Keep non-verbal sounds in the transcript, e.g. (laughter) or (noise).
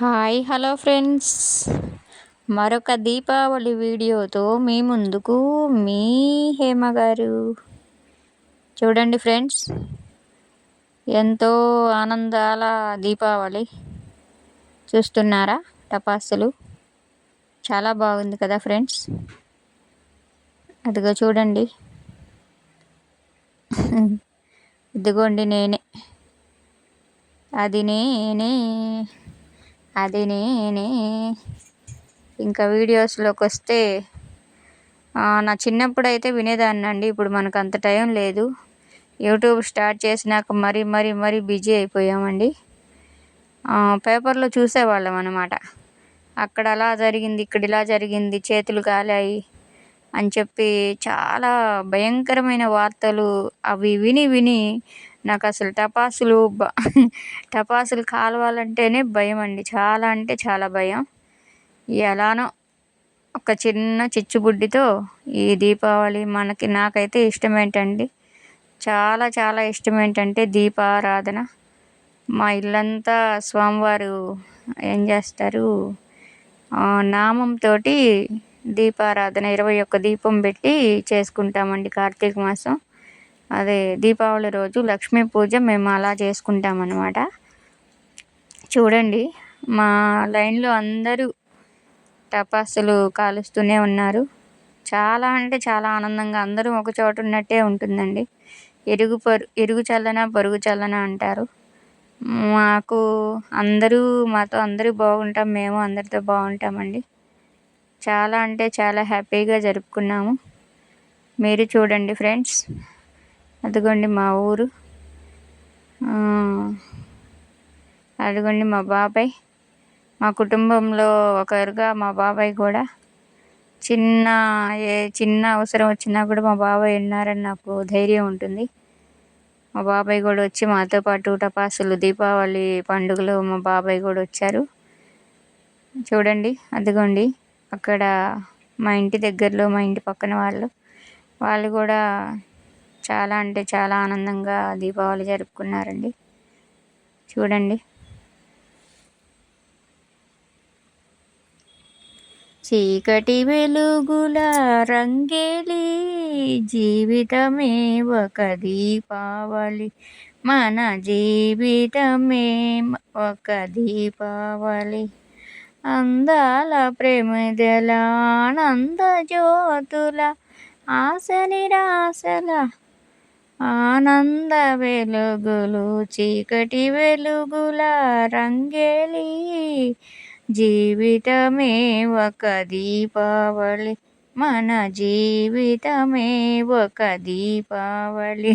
Hi hello friends. మరొక దీపావళి వీడియోతో మీ ముందుకు మీ హేమ గారు. చూడండి ఫ్రెండ్స్ ఎంతో ఆనందాల దీపావళి. చూస్తున్నారా టపాసులు? చాలా బాగుంది కదా ఫ్రెండ్స్. అదిగో చూడండి. ఇదిగోండి నేనే. అది నేనే. అది నేనే. ఇంకా వీడియోస్లోకి వస్తే నా చిన్నప్పుడు అయితే వినేదాన్ని అండి ఇప్పుడు మనకు అంత టైం లేదు. యూట్యూబ్ స్టార్ట్ చేసినాక మరీ మరీ మరీ బిజీ అయిపోయామండి. పేపర్లో చూసేవాళ్ళం అనమాట అక్కడ అలా జరిగింది ఇక్కడ ఇలా జరిగింది చేతులు కాలాయి అని చెప్పి చాలా భయంకరమైన వార్తలు అవి విని విని నాకు అసలు టపాసులు బ (laughs) టపాసులు కాలవాలంటేనే భయం అండి చాలా అంటే చాలా భయం. ఎలానో ఒక చిన్న చిచ్చుబుడ్డితో ఈ దీపావళి మనకి నాకైతే ఇష్టం ఏంటండి చాలా చాలా ఇష్టం ఏంటంటే దీపారాధన. మా ఇల్లంతా స్వామివారు ఏం చేస్తారు? నామంతో దీపారాధన ఇరవై ఒక్క దీపం పెట్టి చేసుకుంటామండి కార్తీక మాసం. అదే దీపావళి రోజు లక్ష్మీ పూజ మేము అలా చేసుకుంటాం అన్నమాట చూడండి మా లైన్లో అందరూ టపాసులు కాలుస్తూనే ఉన్నారు. చాలా అంటే చాలా ఆనందంగా అందరూ ఒక చోట ఉన్నట్టే ఉంటుందండి. ఎరుగు పరు ఎరుగు చల్లన పరుగు చల్లన అంటారు. మాకు అందరూ మాతో అందరూ బాగుంటాం మేము అందరితో బాగుంటామండి. చాలా అంటే చాలా హ్యాపీగా జరుపుకున్నాము. మీరు చూడండి ఫ్రెండ్స్ అదిగోండి మా ఊరు. అదిగోండి మా బాబాయ్. మా కుటుంబంలో ఒకరుగా మా బాబాయ్ కూడా. చిన్న ఏ చిన్న అవసరం వచ్చినా కూడా మా బాబాయ్ ఉన్నారని నాకు ధైర్యం ఉంటుంది. మా బాబాయ్ కూడా వచ్చి మాతో పాటు టపాసులు దీపావళి పండుగలు మా బాబాయ్ కూడా వచ్చారు. చూడండి అదిగోండి. అక్కడ మా ఇంటి దగ్గరలో మా ఇంటి పక్కన వాళ్ళు. వాళ్ళు కూడా చాలా అంటే చాలా ఆనందంగా దీపావళి జరుపుకున్నారండి. చూడండి. చీకటి వెలుగుల రంగేలి జీవితమే ఒక దీపావళి. మన జీవితమే ఒక దీపావళి. అందాల ప్రేమిదల ఆనంద జ్యోతుల ఆశ నిరాశల ఆనంద వెలుగులు చీకటి వెలుగుల రంగేలి. జీవితమే ఒక దీపావళి మన జీవితమే ఒక దీపావళి.